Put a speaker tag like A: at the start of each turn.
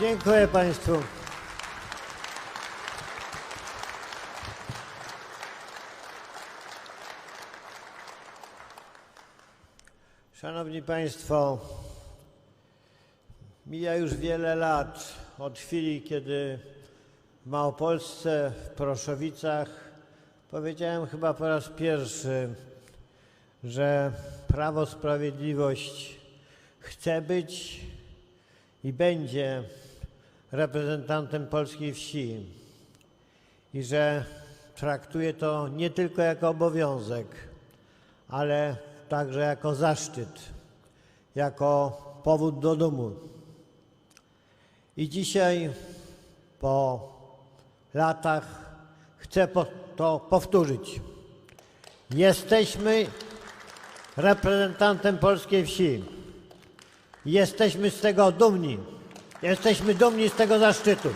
A: Dziękuję Państwu. Szanowni Państwo, mija już wiele lat od chwili, kiedy w Małopolsce, w Proszowicach powiedziałem chyba po raz pierwszy, że Prawo Sprawiedliwość chce być i będzie reprezentantem polskiej wsi i że traktuje to nie tylko jako obowiązek, ale także jako zaszczyt, jako powód do dumu. I dzisiaj, po latach, chcę to powtórzyć. Jesteśmy reprezentantem polskiej wsi. Jesteśmy z tego dumni. Jesteśmy dumni z tego zaszczytu.